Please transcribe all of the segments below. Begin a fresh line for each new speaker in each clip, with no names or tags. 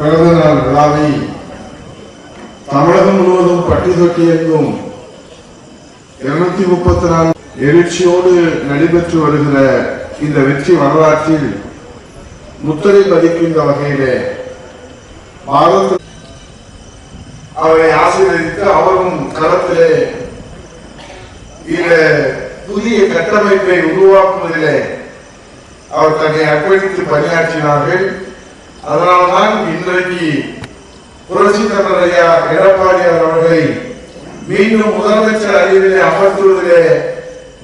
பிறந்த நாள் விழாவை தமிழகம் முழுவதும் பட்டி தொட்டி எங்கும் இருநூத்தி முப்பத்தி நாலு எழுச்சியோடு நடைபெற்று வருகிற இந்த வெற்றி வரலாற்றில் முத்திரை பதிக்கின்ற வகையிலே பாரத அவரை ஆசீர்வதித்து அவரும் களத்திலே இந்த புதிய கட்டமைப்பை உருவாக்குவதிலே அவர் தன்னை அர்ப்பணித்து பணியாற்றினார்கள். அதனால்தான் இன்றைக்கு புரட்சி தலைவர் ஐயா எடப்பாடியார் அவர்களை மீண்டும் முதலமைச்சர் அறிவிலே அமர்த்துவதிலே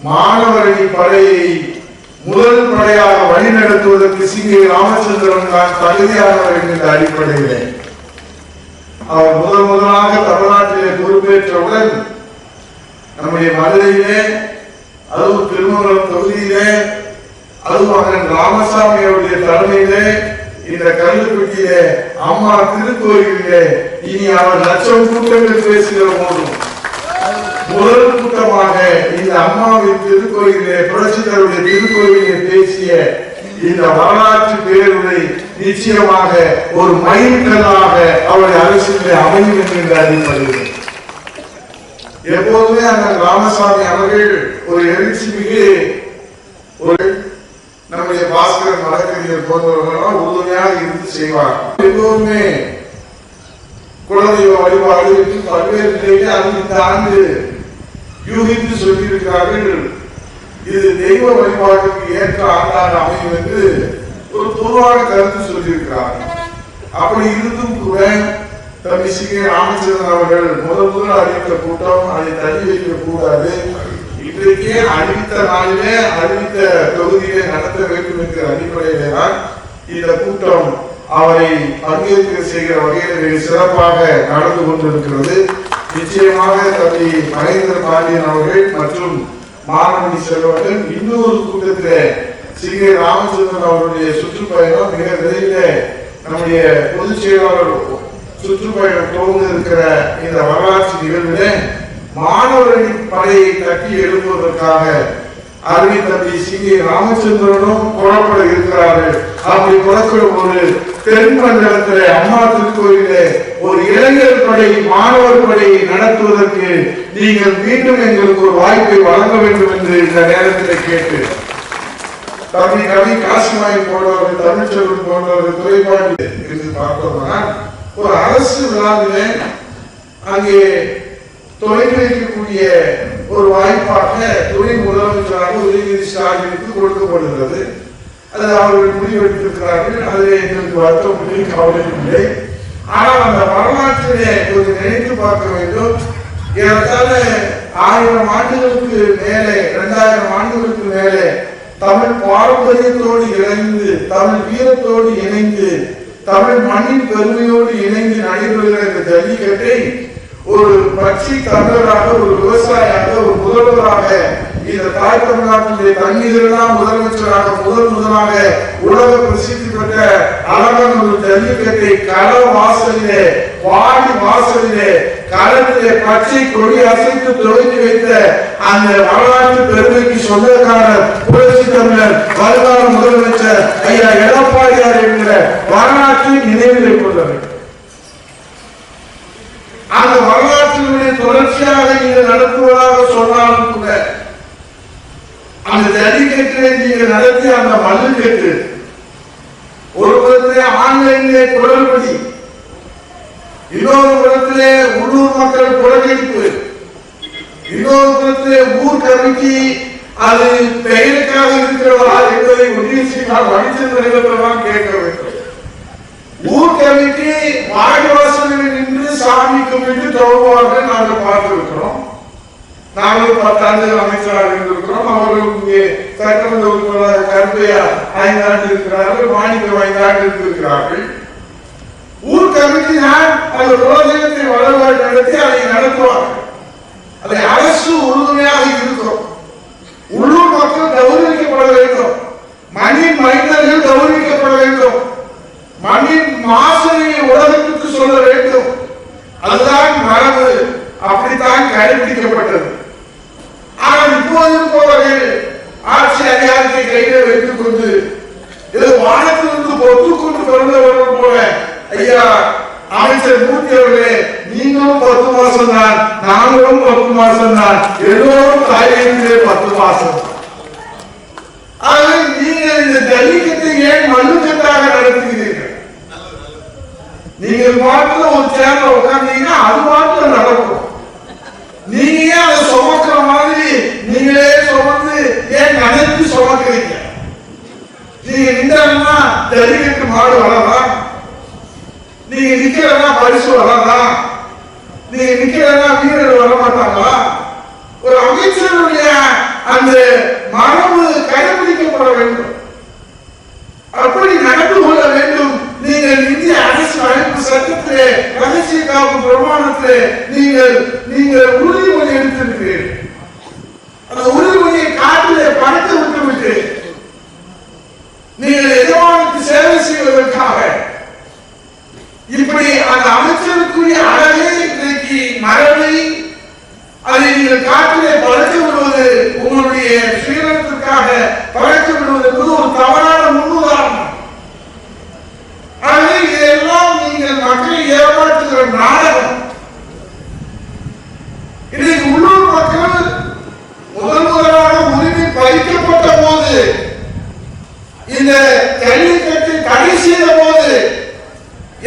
மாணவரணி படையை முதல் படையாக வழிநடத்துவதற்கு சிங்கை ராமச்சந்திரன் தான் தகுதியானவர் என்கின்ற அடிப்படையிலே. அவர் முதல் முதலாக தமிழ்நாட்டிலே பொறுப்பேற்றவுடன் நம்முடைய மதுரையிலே அதுவும் திருமங்கலம் தொகுதியிலே அதுவும் மகன் ராமசாமி அவருடைய தலைமையிலே இந்த கல்லுக்குட்டியிலே அம்மா திருக்கோயிலே இனி அவர் லட்சம் கூட்டங்கள் பேசுகிற போதும் முதல் கூட்டமாக இந்த அம்மாவின் திருக்கோயிலே புரட்சித்தருடைய திருக்கோயிலே பேசிய இந்த வரலாற்று பேருரை நிச்சயமாக ஒரு மைல்கல்லாக அவருடைய அரசியலே அமையும் என்கின்ற அடிப்படையில் எப்போதுமே அந்த ராமசாமி அவர்கள் ஒரு எழுச்சி மிகு ஒரு நம்முடைய பாஸ்கர வழக்கறிஞர் போன்றவர்களால் உறுதுணையாக இருந்து செய்வார் எப்போதுமே குலதெய்வ வழிபாடு என்று பல்வேறு நிலையிலே அது இந்த ஆண்டு யூகித்து சொல்லியிருக்கிறார்கள். இது தெய்வ வழிபாட்டுக்கு ஏற்ற ஆண்டாக அமையும் என்று ஒரு பொதுவான கருத்து சொல்லியிருக்கிறார் அப்படி இருந்தும் கூட தம்பி சி கே ராமச்சந்திரன் அவர்கள் முதல் முதல் அறிவித்த கூட்டம் அதை தள்ளி வைக்கக் கூடாது இன்றைக்கே அறிவித்த நாளிலே அறிவித்த தொகுதியிலே நடத்த வேண்டும் என்கிற அடிப்படையிலே தான் இந்த கூட்டம் அவரை பங்கேற்க செய்கிற வகையில் சிறப்பாக நடந்து கொண்டிருக்கிறது. நிச்சயமாக தம்பி மகேந்திர பாண்டியன் அவர்கள் மற்றும் மாணவனி செல்வர்கள் இன்னொரு கூட்டத்திலே சிங்கை ராமச்சந்திரன் அவருடைய சுற்றுப்பயணம் மிக விரைவில் நம்முடைய பொதுச் செயலாளர் சுற்றுப்பயணம் துவங்க இருக்கிற இந்த வரலாற்று நிகழ்விலே மாணவர்களின் படையை கட்டி எழுப்புவதற்காக அருமை தம்பி சி. ராமச்சந்திரனும் புறப்பட இருக்கிறார்கள். அப்படி புறப்படும் போது தென் மண்டலத்திலே அம்மா திருக்கோயிலே ஒரு இளைஞர் படை மாணவர் படையை நடத்துவதற்கு நீங்கள் மீண்டும் எங்களுக்கு ஒரு வாய்ப்பை வழங்க வேண்டும் என்று இந்த நேரத்தில் கேட்டு. தம்பி கவி காசிமாய் போன்றவர்கள் தமிழ்ச்செல்வன் போன்றவர்கள் துறைப்பாண்டி என்று பார்த்தோம்னா ஒரு அரசு விழாவிலே அங்கே தொடங்கி வைக்கக்கூடிய ஒரு வாய்ப்பாக துணை முதலமைச்சராக உதயநிதி ஸ்டாலினுக்கு கொடுக்கப்படுகிறது அது அவர்கள் முடிவெடுத்திருக்கிறார்கள். அது எங்களுக்கு வருத்தம் இல்லை கவலை இல்லை. ஆனால் அந்த வரலாற்றிலே கொஞ்சம் நினைத்து பார்க்க வேண்டும். ஏறத்தாழ ஆயிரம் ஆண்டுகளுக்கு மேலே இரண்டாயிரம் ஆண்டுகளுக்கு மேலே தமிழ் பாரம்பரியத்தோடு இணைந்து தமிழ் வீரத்தோடு இணைந்து தமிழ் மண்ணின் பெருமையோடு இணைந்து நடைபெறுகிற இந்த ஜல்லிக்கட்டை ஒரு பட்சி தமிழராக ஒரு விவசாயியாக ஒரு முதல்வராக இந்த தாய் தமிழ்நாட்டிலே தண்ணீரெல்லாம் முதலமைச்சராக முதல் முதலாக உலக பிரசித்தி பெற்ற அழகன் ஒரு ஜல்லிக்கட்டை கல வாசலிலே வாடி வாசலிலே களத்திலே பச்சை கொடி அசைத்து துவங்கி வைத்த அந்த வரலாற்று பெருமைக்கு சொந்தக்காரர் புரட்சி தமிழர் வருங்கால முதலமைச்சர் ஐயா எடப்பாடியார் என்கிற வரலாற்றை நினைவில் கொள்ள வேண்டும் அந்த வரலாற்றினுடைய தொடர்ச்சியாக நீங்கள் நடத்துவதாக சொன்னாலும் கூட அந்த ஜல்லிக்கட்டிலே நீங்கள் நடத்திய அந்த மல்லுக்கட்டு ஒரு புறத்திலே ஆன்லைனிலே குரல்படி இன்னொரு புறத்திலே உள்ளூர் மக்கள் புறக்கணிப்பு இன்னொரு புறத்திலே ஊர் கமிட்டி அது பெயருக்காக இருக்கிறதா என்பதை உறுதி செய்தால் வடிச்சந்திரன் கேட்க வேண்டும். ஊர் கமிட்டி வாடிவாசலில் நின்று சாமி கும்பிட்டு தொழுவார்கள் நாங்கள் பார்த்திருக்கிறோம். நாங்கள் பத்தாண்டுகள் அமைச்சராக இருந்திருக்கிறோம். அவர்கள் இங்கே சட்டமன்ற உறுப்பினர் கருப்பையா ஐந்தாண்டு இருக்கிறார்கள் மாணிக்கம் ஐந்தாண்டு இருந்திருக்கிறார்கள். ஊர் கமிட்டி தான் அந்த ரோஜனத்தை வளர்வாய் நடத்தி அதை நடத்துவார்கள்? அதை அரசு உறுதுணையாக இருக்கும் உள்ளூர் மக்கள் கௌரவிக்கப்பட வேண்டும். நீங்க பாட்டுல ஒரு சேர்ல உட்காந்தீங்கன்னா அது பாட்டுல நடக்கும். நீங்க அதை சுமக்கிற மாதிரி நீங்களே சுமந்து ஏன் நினைச்சு சுமக்கிறீங்க? நீங்க நின்றா ஜல்லிக்கட்டு மாடு வளரலாம் நீங்க நிக்கிறதா பரிசு வளரலாம் நீங்க நிக்கிறதா வீரர் வர மாட்டாங்களா ஒரு அமைச்சருடைய அந்த மரபு கடைபிடிக்கப்பட வேண்டும். அப்படி நடந்து கொள்ள வேண்டும். நீங்கள் இந்திய சட்டத்திலே ரகசிய காப்பு பிரமாணத்திலே நீங்கள் நீங்கள் உறுதிமொழி இந்த ஜல்லிக்கட்டு கடைசியில போது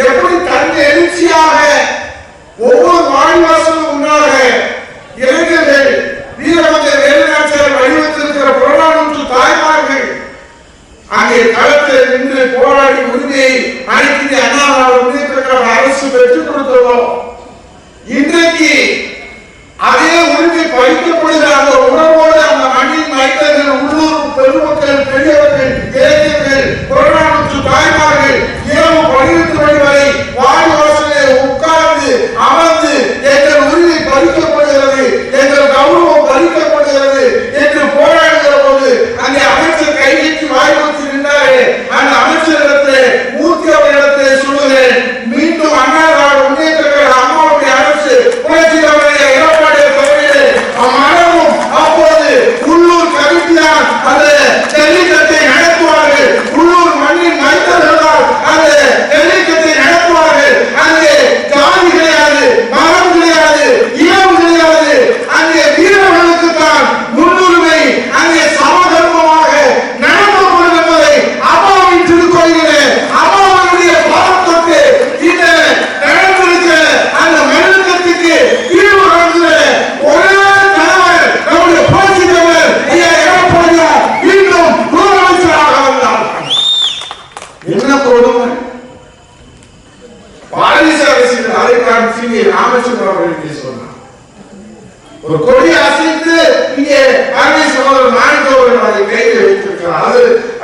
எப்படி தன் எழுச்சியாக ஒவ்வொரு வாய்வாசலும் உண்டாக இளைஞர்கள் வீரமந்த வேலுநாச்சியார் வழிவந்திருக்கிற புறநானூற்று தாய்மார்கள் அங்கே களத்தில் நின்று போராடி உரிமையை அனைத்து அண்ணாவின் அரசு பெற்றுக் கொடுக்கிறோம் இன்றைக்கு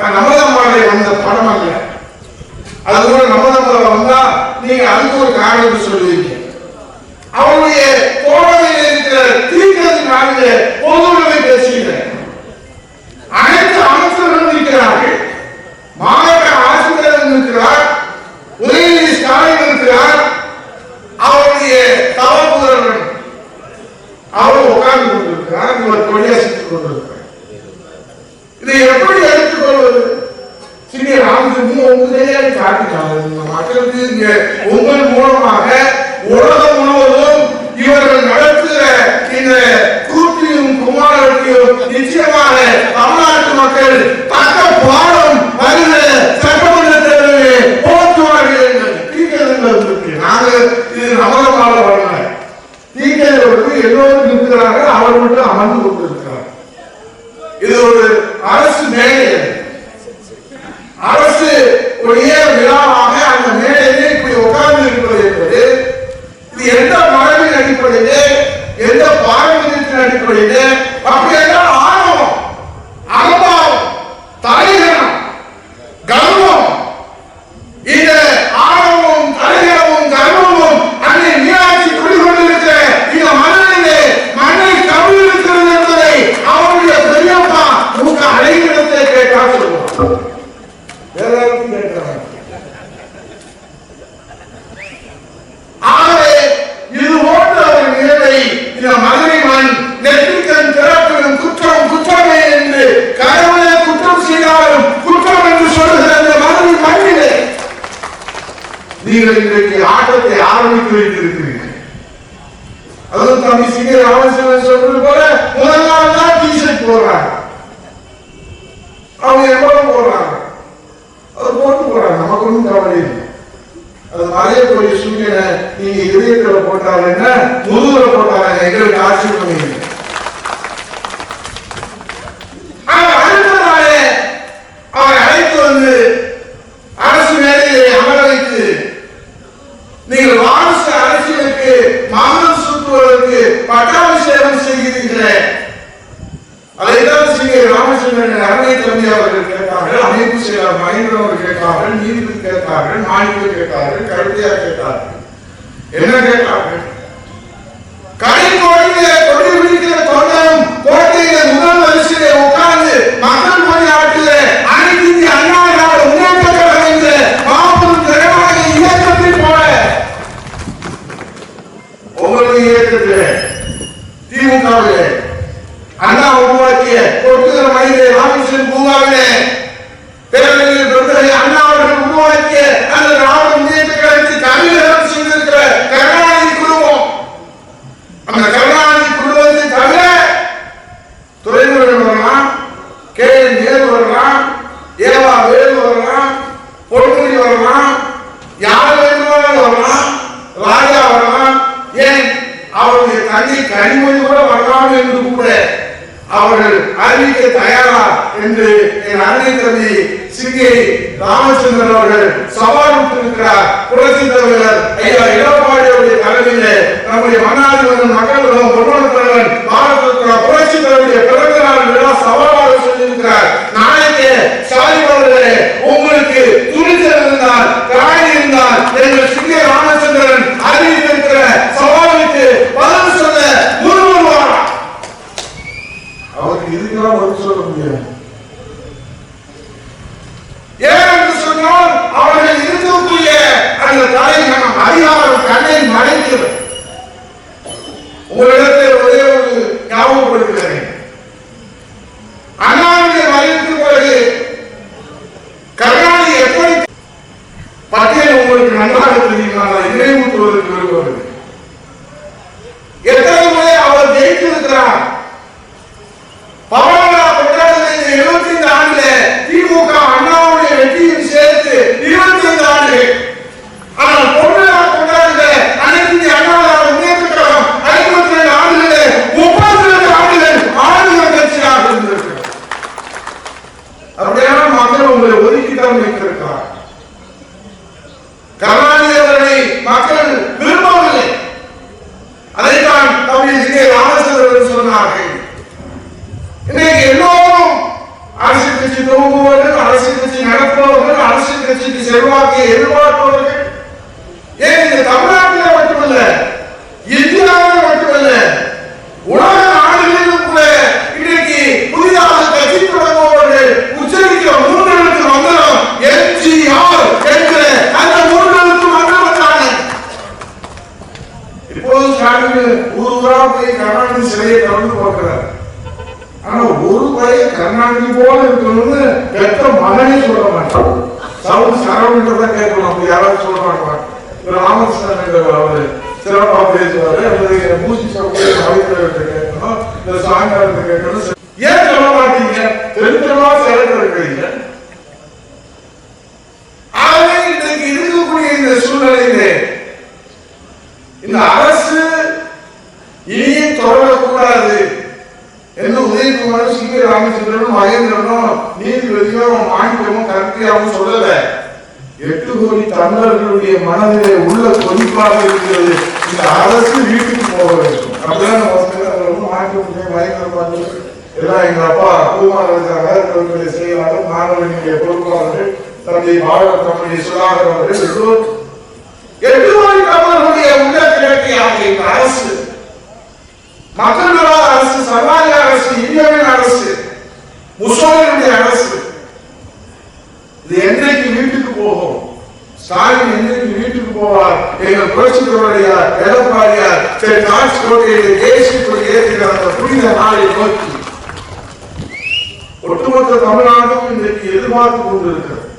நமதம்மாவை வந்த படம் அல்ல. அது கூட நமதம்மாவை வந்தா நீங்க அதுக்கு ஒரு காரணம் சொல்லுவீங்க. அவருடைய கோடமையில் இருக்கிற தீர்க்கத்தின் பொதுவுடமை பேசுகிறேன். அனைத்து அமைச்சர்களும் இருக்கிறார்கள். மாற்றிக்கலாம் மக்களுக்கு உங்கள் ಹೇಳಿದೆ நீங்கள் இன்றைக்கு ஆட்டத்தை ஆரம்பித்து வைத்திருக்கிறீர்கள். அதுவும் தம்பி சிங்க ராமச்சந்திரன் சொல்றது போல முதல் நாள் தான் டிஷர்ட் போடுறாங்க. அவங்க எவ்வளவு போடுறாங்க. அது போட்டு போறாங்க நமக்கு ஒன்றும் கவலை இல்லை. அது மறையக்கூடிய சூரியனை நீங்க இதயத்துல போட்டாங்க என்ன? முதுகுல போட்டாங்க எங்களுக்கு ஆட்சி பண்ணுவீங்க ஆனா அடுத்த நாளே அவரை அழைத்து வந்து அரசு வேலையை அமர வைத்து நீங்கள் வாரிசு அரசியலுக்கு மாமன் சுற்றுவதற்கு பட்டாபிஷேகம் செய்கிறீர்களே. அதைத்தான் ஸ்ரீ ராமச்சந்திரன் அரணை தம்பி அவர்கள் கேட்டார்கள் அமைப்பு செயலர் மகேந்திரன் அவர்கள் கேட்டார்கள் நீதிபதி கேட்டார்கள் மாநில கேட்டார்கள் கருத்தையா கேட்டார்கள் என்ன கேட்டார்கள் கடைக்கோடியிலே கொடி விழிக்கிற தொண்டம் கோட்டையில முதல் வரிசையிலே உட்கார்ந்து மக்கள் பணியாற்றிலே அண்ணா உருவாக்கிய ஒட்டுகிற மனிதரை ராமகிருஷ்ணன் பூங்காவிலே பேரவையில் தொண்டரை அண்ணா அவர்கள் உருவாக்கிய அந்த திராவிட முன்னேற்ற கழகத்தில் தமிழகம் செய்திருக்கிற கருணாநிதி குழுமம் அந்த கருணாநிதி குழுவத்தை தவிர துறைமுருகன் வரலாம் கே. என். நேரு வரலாம் ஏவா வேலு வரலாம் பொன்முடி வரலாம் யார் வேண்டுமானாலும் வரலாம் ராஜா வரலாம் ஏன் அவருடைய தந்தை கனிமொழி கூட வரலாம் என்று கூட அவர்கள் அறிவிக்க தயாரா என்று என் அன்னை தம்பி சிங்கை ராமச்சந்திரன் அவர்கள் சவால் விட்டிருக்கிறார். புரட்சி தலைவர் ஐயா எடப்பாடியுடைய தலைமையிலே நம்முடைய மன்னாதி மக்களும் மக்கள் பொன்மன தலைவன் பாரத புரட்சி தலைவருடைய பிறந்த நாள் விழா சவாலாக சொல்லியிருக்கிறார். நாளைக்கு ஸ்டாலின் உங்களுக்கு துணிச்சல் இருந்தால் திராணி இருந்தால் என்று ಕಾಲ ஊர் போய் கருணாநிதி சிலையை திறந்து பார்க்கிறார். ஆனா ஒரு பையன் கருணாநிதி போல இருக்கணும்னு பெற்ற மகனே சொல்ல மாட்டான் சவுண்ட் சரவணன்றத கேட்கணும். அப்படி யாராவது சொல்றாங்களா? ராமகிருஷ்ணன் அவரு சிறப்பா பேசுவாரு. அல்லது மூச்சு சவுண்ட் கவிஞர்கிட்ட கேட்கணும். இந்த சாயங்காலத்தை கேட்கணும். ஏன் சொல்ல மாட்டீங்க? தெரிஞ்சமா செயல்பட இருக்கிறீங்க. ஆகவே இன்றைக்கு இருக்கக்கூடிய இந்த சூழ்நிலையிலே இந்த அரசு இனியும் தொடரக்கூடாது. என்று உதயகுமார் சி. கே ராமச்சந்திரனும் மகேந்திரனும் நீதிபதியும் மாணிக்கமும் கருத்தியாகவும் சொல்லல. எட்டு கோடி தமிழர்களுடைய மனதிலே உள்ள கொதிப்பாக இருக்கிறது. இந்த அரசு வீட்டுக்கு போக வேண்டும். அப்படிதான் நம்ம எல்லாம் எங்க அப்பா குமார் இருக்காங்க செயலாளர் மாணவர்களுடைய பொறுப்பாளர்கள் தந்தை பாரத தம்முடைய சுதாகர் அவர்கள். எட்டு கோடி தமிழர்களுடைய உள்ளத்திலே இந்த அரசு மக்கள் அரசு சர்வாதி அரசு இந்தியாவின் அரசு முசோலினுடைய அரசு. இது என்றைக்கு வீட்டுக்கு போகும்? ஸ்டாலின் என்றைக்கு வீட்டுக்கு போவார்? எங்கள் புரட்சித்தவருடைய எடப்பாடியார் திரு காட்சி கோட்டையில் தேசிய கொடி ஏற்றுகிற அந்த புனித நாளை நோக்கி. ஒட்டுமொத்த தமிழ்நாடும் இன்றைக்கு எதிர்பார்த்து கொண்டிருக்கிறது.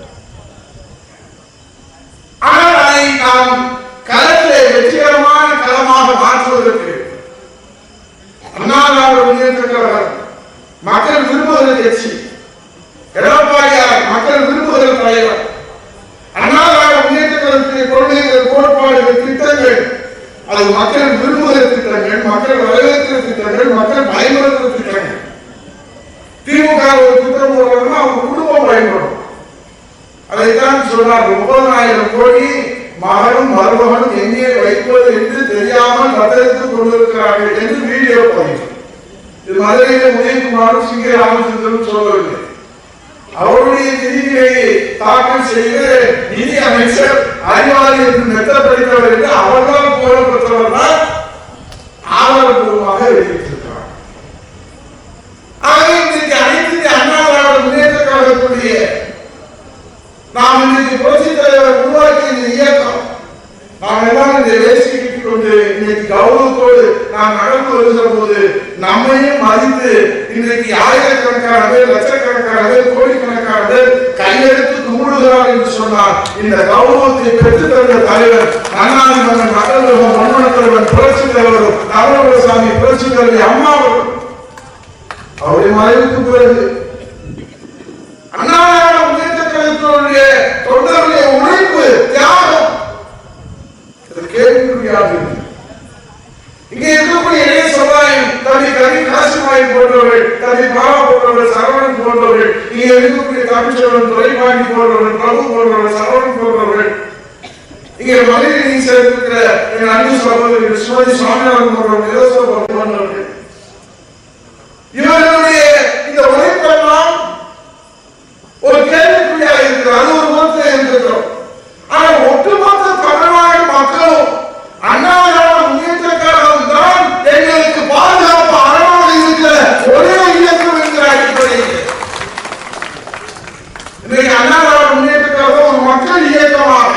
ஆனால் அதை நாம் களத்திலே வெற்றிகரமான களமாக மாற்றுவதற்கு அண்ணா மக்கள் விரும்புகிற கட்சி எடப்பாடியார் மக்கள் விரும்புகிற தலைவர். அண்ணா திராவிட கொள்கைகள் கோட்பாடுகள் திட்டங்கள். அது மக்கள் விரும்புகிற திட்டங்கள் மக்கள் வரவேற்கிற திட்டங்கள் மக்கள் பயன்படுத்துகிற திட்டங்கள் திமுக ஒரு திட்டம் போடுறாங்கன்னா அவங்க குடும்பம் பயன்படும். அதைத்தான் சொன்னார் முப்பதாயிரம் கோடி மகனும் மருமகனும் எங்கே வைப்பது என்று தெரியாமல் தத்தெடுத்துக் கொண்டிருக்கிறார்கள் என்று வீடியோ பதிவு. இது மதுரையில உதயகுமாரும் சிங்க ராமச்சந்திரன் சொல்லவில்லை அவருடைய நிதியை தாக்கல் செய்து நிதி அமைச்சர் அறிவாளி என்று மெத்த படித்தவர் என்று அவர்தான் புகழ் பெற்றவர் தான் ஆதாரபூர்வமாக வெளியிட்டிருக்கிறார் ஆகவே இன்றைக்கு அனைத்து இந்திய அண்ணா திராவிட முன்னேற்ற கழகத்துடைய நாம் இன்றைக்கு புரட்சி தலைவர் உருவாக்கிய இந்த இயக்கம் நாம் எல்லாம் இந்த வேஷ்டி கட்டிக் கொண்டு இன்னைக்கு கௌரவத்தோடு நாம் நடந்து வருகிற போது நம்மையும் மதித்து இன்றைக்கு ஆயிரக்கணக்கான பேர் லட்சக்கணக்கான பேர் கோடிக்கணக்கான பேர் கையெடுத்து கும்பிடுகிறார் என்று சொன்னால் இந்த கௌரவத்தை பெற்று தந்த தலைவர் அண்ணாதி மகன் மக்கள் மன்மன தலைவர் புரட்சி தலைவர் நவரசாமி புரட்சி தலைவர் அம்மா அவர்கள் அவருடைய மறைவுக்கு பிறகு அண்ணாதிராவிட முன்னேற்ற கழகத்தினுடைய தொண்டருடைய உழைப்பு தியாகம். கேள்விக்குறியாக இங்கே இருக்கக்கூடிய இளைய சமுதாயம் தம்பி கவி காசிமாய் போன்றவர்கள் தம்பி பாபா போன்றவர்கள் சரவணன் போன்றவர்கள் இங்கே இருக்கக்கூடிய தமிழ்ச்செல்வன் துரைபாண்டி போன்றவர்கள் பிரபு போன்றவர்கள் சரவணன் போன்றவர்கள். இங்கே மகளிர் சேர்ந்திருக்கிற எங்கள் அன்பு சகோதரர்கள் சிவாஜி சுவாமிநாதன் போன்றவர்கள் நிலசோபா போன்றவர்கள். இவர்களுடைய இந்த உழைப்பெல்லாம் ஒரு கேள்விக்குறியாக இருக்கிறது அது ஒரு முகத்தில் இருக்கிறோம் ஆனா ஒட்டுமொத்த தமிழ்நாடு மக்களும் அண்ணாதிராவிட முன்னேற்ற கழகம் தான் எங்களுக்கு பாதுகாப்பு அரணாக இருக்கிற ஒரே இயக்கம் என்கிற அடிப்படையில் இன்றைக்கு அண்ணாதிராவிட முன்னேற்ற கழகம் ஒரு மக்கள் இயக்கமாக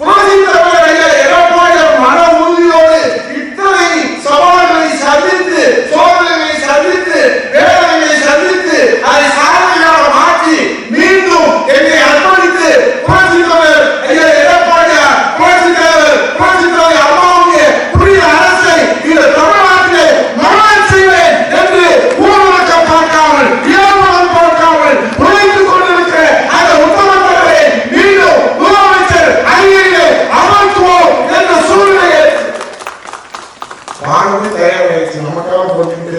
புரட்சி தலைவர் ஐயா எடப்பாடியார் மன உறுதியோடு இத்தனை சவால்களை சந்தித்து சோதனைகளை சந்தித்து வேதனைகளை சந்தித்து அதை சாதனையாக மாற்றி மீண்டும் என்னை அர்ப்பணித்து புரட்சி தலைவர் ஐயா எடப்பாடியார் புரட்சி தலைவர் புரட்சி தலைவர் அம்மாவுடைய புதிய அரசை இந்த தமிழ்நாட்டிலே மரணம் செய்வேன் என்று ஊரடக்கம் பார்க்காமல் இயல்புடன் பார்க்காமல் உழைத்துக் கொண்டிருக்கிற அந்த உத்தமத்தவரை மீண்டும் முதலமைச்சர் அணியிலே அமர்த்துவோம் என்ற சூழ்நிலையை வாங்கவே தயாராகிடுச்சு நமக்காக போட்டுட்டு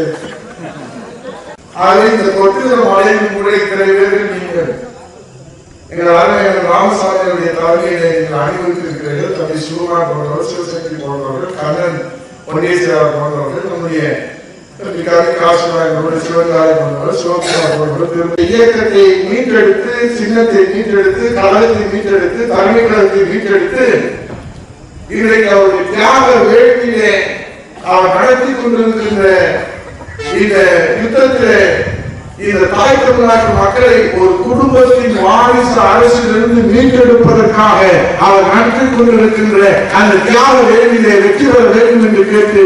ஆகவே இந்த கொட்டுகிற மழையின் கூட இத்தனை பேர்கள் நீங்கள் எங்கள் அருமையான ராமசாமியுடைய தலைமையிலே நீங்கள் அணிவித்திருக்கிறீர்கள் தம்பி சிவகுமார் போன்றவர் சிவசக்தி போன்றவர்கள் கண்ணன் பொன்னேஸ்வரர் போன்றவர்கள் நம்முடைய தம்பி கவி காசுநாயகரோடு சிவகாரி சிவகுமார் போன்றவர் இயக்கத்தை மீட்டெடுத்து சின்னத்தை மீட்டெடுத்து கடலத்தை மீட்டெடுத்து தலைமை கழகத்தை மீட்டெடுத்து இன்றைக்கு அவருடைய தியாக வேள்வியிலே அவர் நடத்தி கொண்டிருக்கின்ற இந்த யுத்தத்திலே இந்த தாய் தமிழ்நாட்டு மக்களை ஒரு குடும்பத்தின் வாரிசு அரசிலிருந்து மீட்டெடுப்பதற்காக அவர் நடத்தி கொண்டிருக்கின்ற அந்த தியாக வேள்வியிலே வெற்றி பெற வேண்டும் என்று கேட்டு